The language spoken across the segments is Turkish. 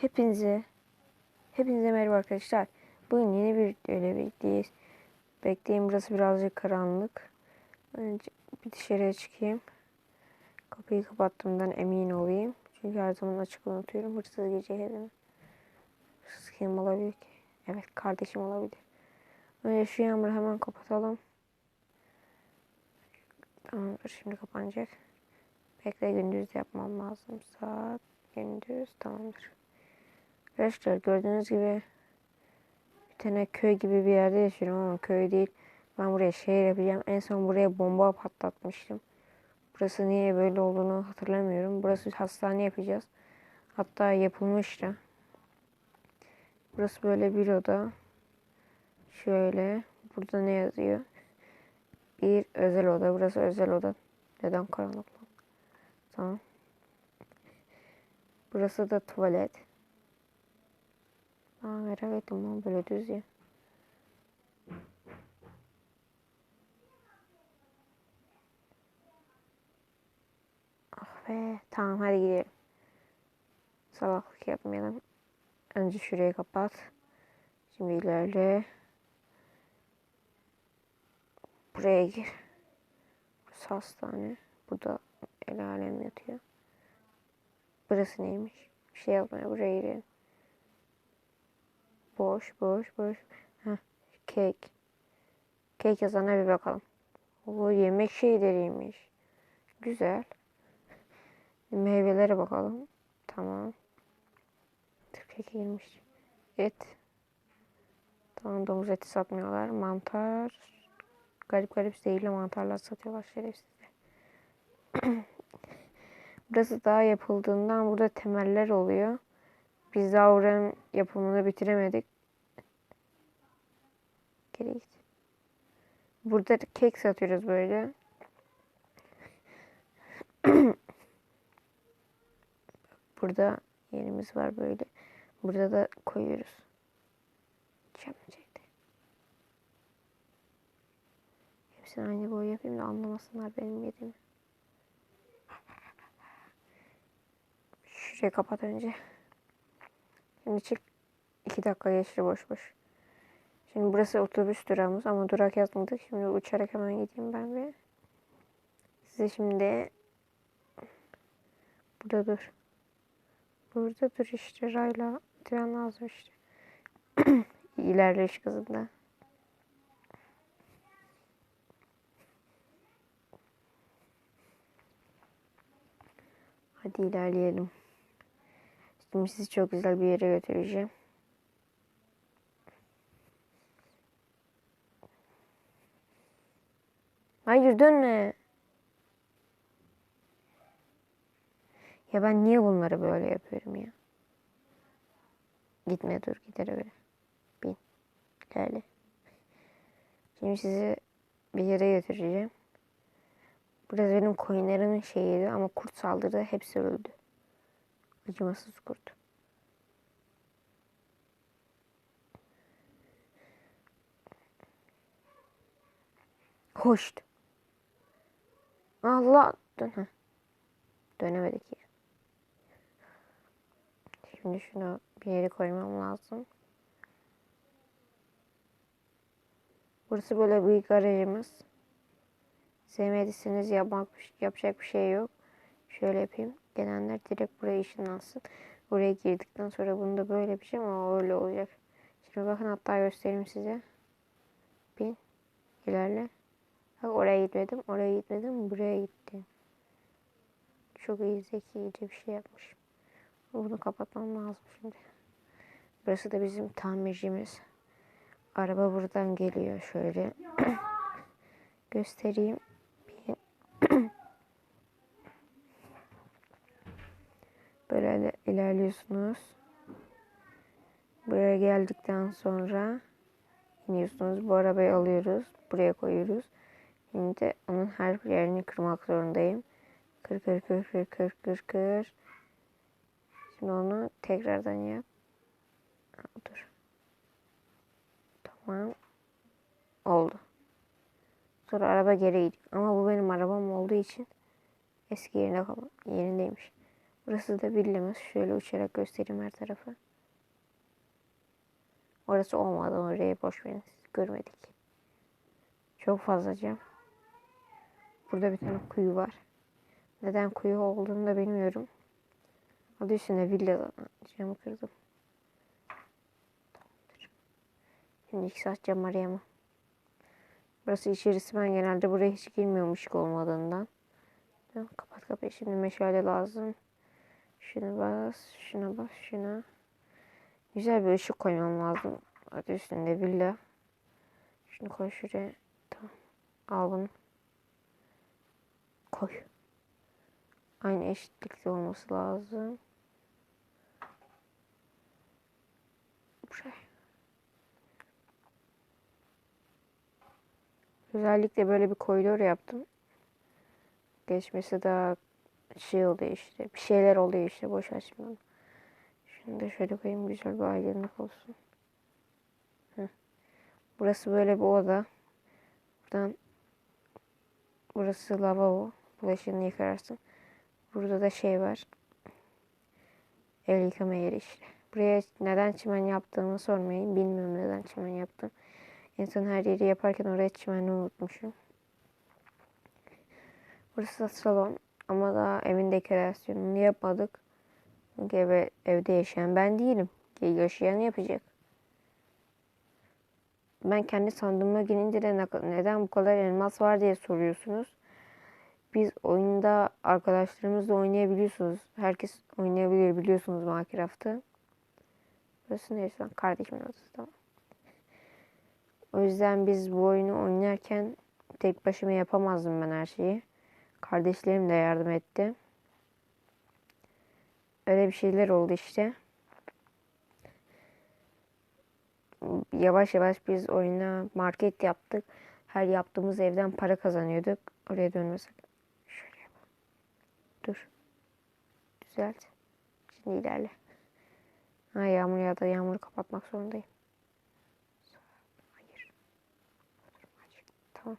Hepinize Hepinize merhaba arkadaşlar. Bugün yeni bir videoyla birlikteyiz. Bekleyin burası birazcık karanlık. Önce bir dışarıya çıkayım. Kapıyı kapattığımdan emin olayım. Çünkü her zaman açık unutuyorum. Hırsız girecek mi? Hırsız kim olabilir ki? Evet kardeşim olabilir. Önce şu yağmuru hemen kapatalım. Tamamdır şimdi kapanacak. Bekle gündüz yapmam lazım. Saat gündüz tamamdır. Arkadaşlar gördüğünüz gibi bir tane köy gibi bir yerde yaşıyorum ama köy değil. Ben buraya şehir yapacağım. En son buraya bomba patlatmıştım. Burası niye böyle olduğunu hatırlamıyorum. Burası hastane yapacağız. Hatta yapılmıştı. Burası böyle bir oda. Şöyle. Burada ne yazıyor? Bir özel oda. Burası özel oda. Neden karanlık? Tamam. Burası da tuvalet. Merak ettim lan böyle düz ya. Ah be. Tamam hadi gidelim. Salaklık yapmayalım. Önce şurayı kapat. Şimdi ilerle. Buraya gir. Burası hastane. Burada el alem yatıyor. Burası neymiş? Bir şey yapmaya buraya girelim. Boş, boş, boş. Heh, kek. Kek yazana bir bakalım. O yemek şeyleriymiş. Güzel. Meyvelere bakalım. Tamam. Kek girmiş. Et. Tamam domuz eti satmıyorlar. Mantar. Garip garip zehirli mantarlar satıyorlar şerefsizler. Burası daha yapıldığından burada temeller oluyor. Biz daha oranın yapımını bitiremedik. Git. Burada kek satıyoruz böyle. Burada yerimiz var böyle. Burada da koyuyoruz. Çam çekti. Hepsini aynı boy yapayım da anlamasınlar benim yediğimi. Şurayı kapat önce. Şimdi çık. iki dakika geçti boş boş. Şimdi burası otobüs durağımız ama durak yazmadık. Şimdi uçarak hemen gideyim ben bir. Size şimdi burada dur. Burada dur işte rayla tren lazım işte. İlerleyiş hızında. Hadi ilerleyelim. Şimdi sizi çok güzel bir yere götüreceğim. Hayır dönme. Ya ben niye bunları böyle yapıyorum ya? Gitme dur gider öyle. Bin. Gel. Şimdi sizi bir yere götüreceğim. Burası benim koyunlarımın şeyiydi ama kurt saldırdı hepsi öldü. Acımasız kurt. Hoşt. Allah. Dön. Heh. Dönemedik ya. Şimdi şunu bir yere koymam lazım. Burası böyle büyük garajımız. Sevmediyseniz yapmak, yapacak bir şey yok. Şöyle yapayım. Gelenler direkt buraya ışınlansın. Buraya girdikten sonra bunu da böyle yapacağım ama öyle olacak. Şimdi bakın hatta göstereyim size. Bin. ilerle. Bak oraya gitmedim, oraya gitmedim, buraya gittim. Çok iyi, zekice bir şey yapmışım. Bunu kapatmam lazım şimdi. Burası da bizim tamircimiz. Araba buradan geliyor şöyle. Göstereyim. Böyle ilerliyorsunuz. Buraya geldikten sonra iniyorsunuz. Bu arabayı alıyoruz. Buraya koyuyoruz. Şimdi onun her yerini kırmak zorundayım. Kır kır kır kır kır kır kır. Şimdi onu tekrardan yap. Dur. Tamam. Oldu. Sonra araba geri gidiyor. Ama bu benim arabam olduğu için eski yerine kal- yerindeymiş. Burası da villamız. Şöyle uçarak göstereyim her tarafı. Orası olmadı. Orayı boş verin. Görmedik. Çok fazla cam. Burada bir tane kuyu var. Neden kuyu olduğunu da bilmiyorum. Adı üstünde villa camı kırdım. Şimdi iki saat cam arayamam. Burası içerisi ben genelde buraya hiç girmiyorum ışık olmadığından. Kapat kapıyı. Şimdi meşale lazım. Şunu bas, şuna bas, şuna. Güzel bir ışık koymam lazım. Adı üstünde villa. Şunu koy şuraya. Tamam. Al bunu. Koy. Aynı eşitlikte olması lazım. Buraya. Özellikle böyle bir koridor yaptım. Geçmesi daha şey oluyor işte. Bir şeyler oluyor işte. Boş onu. Şunu da şöyle koyayım. Güzel bir aydınlık olsun. Burası böyle bir oda. Buradan burası lavabo. Bulaşığını yıkarsın. Burada da şey var. El yıkama yeri işte. Buraya neden çimen yaptığımı sormayın. Bilmiyorum neden çimen yaptım. En son her yeri yaparken oraya çimeni unutmuşum. Burası da salon. Ama daha evin dekorasyonunu yapmadık. Çünkü eve, evde yaşayan ben değilim. Yaşayan yapacak. Ben kendi sandığıma girince de ne- neden bu kadar elmas var diye soruyorsunuz. Biz oyunda arkadaşlarımızla oynayabiliyorsunuz. Herkes oynayabilir biliyorsunuz Minecraft'ı. Burası neresi lan? Kardeşimin odası tamam. O yüzden biz bu oyunu oynarken tek başıma yapamazdım ben her şeyi. Kardeşlerim de yardım etti. Öyle bir şeyler oldu işte. Yavaş yavaş biz oyuna market yaptık. Her yaptığımız evden para kazanıyorduk. Oraya dönmesek. Dur. Düzelt. Şimdi ilerle. Ha yağmur yağdı. Yağmuru kapatmak zorundayım. Hayır. Açık. Tamam.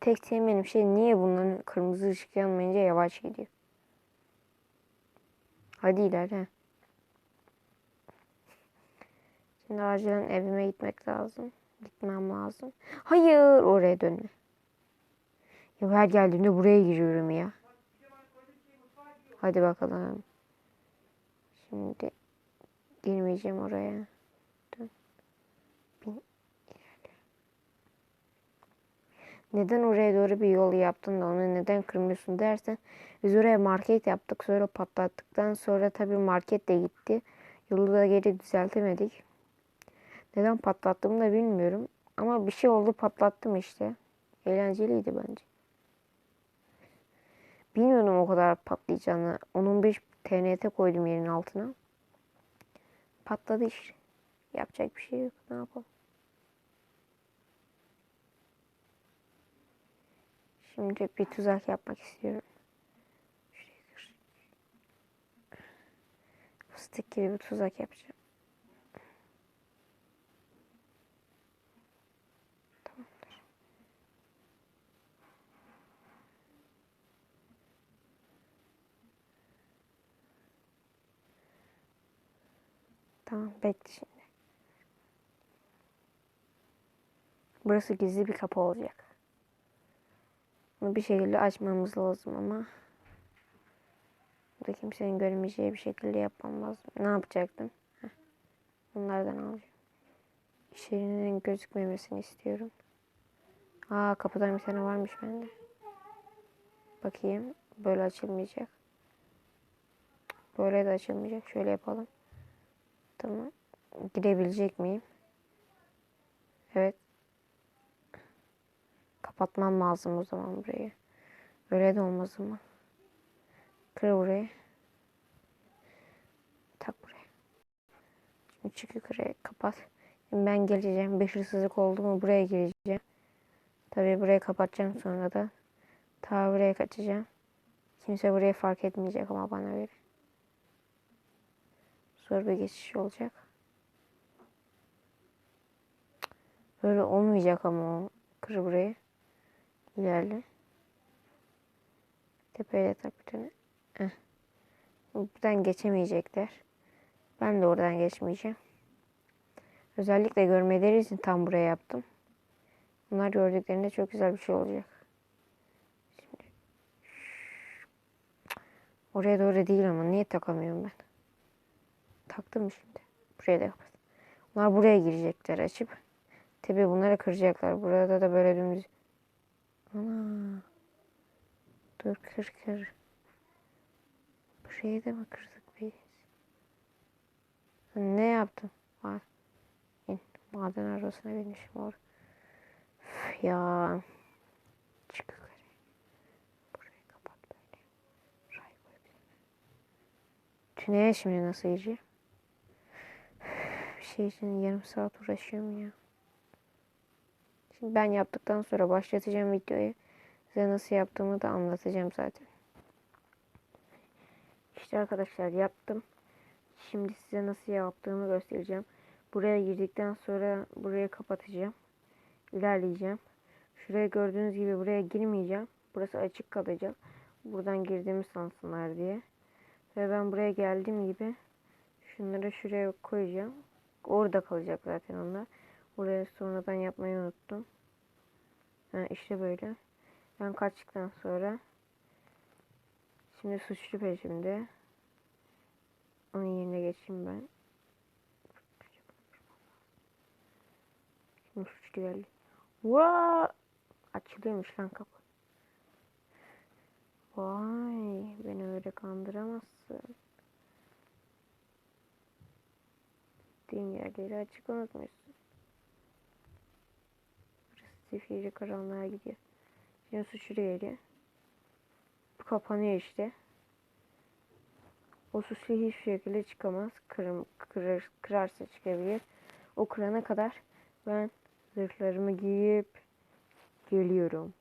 Tek sevmediğim şey niye bunların kırmızı ışık yanmayınca yavaş gidiyor. Hadi ilerle. Şimdi acilen evime gitmek lazım. Gitmem lazım. Hayır oraya dönme. Ya her geldiğimde buraya giriyorum ya. Hadi bakalım. Şimdi girmeyeceğim oraya. Neden oraya doğru bir yol yaptın da onu neden kırmıyorsun dersen biz oraya market yaptık sonra patlattıktan sonra tabii market de gitti. Yolu da geri düzeltemedik. Neden patlattığımı da bilmiyorum. Ama bir şey oldu patlattım işte. Eğlenceliydi bence. Bilmiyordum o kadar patlayacağını. 10-15 TNT koydum yerin altına. Patladı işte. Yapacak bir şey yok. Ne yapalım? Şimdi bir tuzak yapmak istiyorum. Fıstık gibi bir tuzak yapacağım. Tamam bekle şimdi. Burası gizli bir kapı olacak. Bunu bir şekilde açmamız lazım ama burada kimsenin görmeyeceği bir şekilde yapmam lazım. Ne yapacaktım? Heh. Bunlardan alacağım. İçerinin gözükmemesini istiyorum. Aa kapıdan bir tane varmış bende. Bakayım. Böyle açılmayacak. Böyle de açılmayacak. Şöyle yapalım. Tamam. Girebilecek miyim? Evet. Kapatmam lazım o zaman burayı. Öyle de olmaz ama. Kır burayı. Tak buraya. Şimdi çık yukarıya kapat. Ben geleceğim. Bir hırsızlık oldu mu buraya gireceğim. Tabii burayı kapatacağım sonra da. Ta buraya kaçacağım. Kimse burayı fark etmeyecek ama bana göre. Zor bir geçiş olacak. Böyle olmayacak ama o. Kır burayı. İlerle. Tepeye tak bir tane. Heh. Buradan geçemeyecekler. Ben de oradan geçmeyeceğim. Özellikle görmeleri için tam buraya yaptım. Bunlar gördüklerinde çok güzel bir şey olacak. Şimdi oraya doğru değil ama niye takamıyorum ben? Taktım şimdi? Buraya da kapat. Bunlar buraya girecekler açıp. Tabi bunları kıracaklar. Burada da böyle dümdüz. Ana. Dur kır kır. Burayı da mı kırdık biz? Ne yaptım? Var. Maden arabasına binmişim orada. Üf ya. Çık yukarı. Burayı kapat böyle. Ray koy bir. Tüneye şimdi nasıl gireceğim? Şey için yarım saat uğraşıyorum ya. Şimdi ben yaptıktan sonra başlatacağım videoyu. Size nasıl yaptığımı da anlatacağım zaten. İşte arkadaşlar yaptım. Şimdi size nasıl yaptığımı göstereceğim. Buraya girdikten sonra burayı kapatacağım. İlerleyeceğim. Şuraya gördüğünüz gibi buraya girmeyeceğim. Burası açık kalacak. Buradan girdiğimi sansınlar diye. Ve ben buraya geldiğim gibi şunları şuraya koyacağım. Orada kalacak zaten onlar. Buraya sonradan yapmayı unuttum. Ha, işte böyle. Ben kaçtıktan sonra şimdi suçlu peşimde. Onun yerine geçeyim ben. Şimdi suçlu geldi. Vaa! Açılıyormuş lan kapı. Vay, beni öyle kandıramazsın. Gittiğim yerleri açık unutmuşsun. Burası zifiri karanlığa gidiyor. Şimdi su şuraya geliyor. Bu kapanıyor işte. O suçlu hiçbir şekilde çıkamaz. Kırım, kırar, kırarsa çıkabilir. O kırana kadar ben zırhlarımı giyip geliyorum.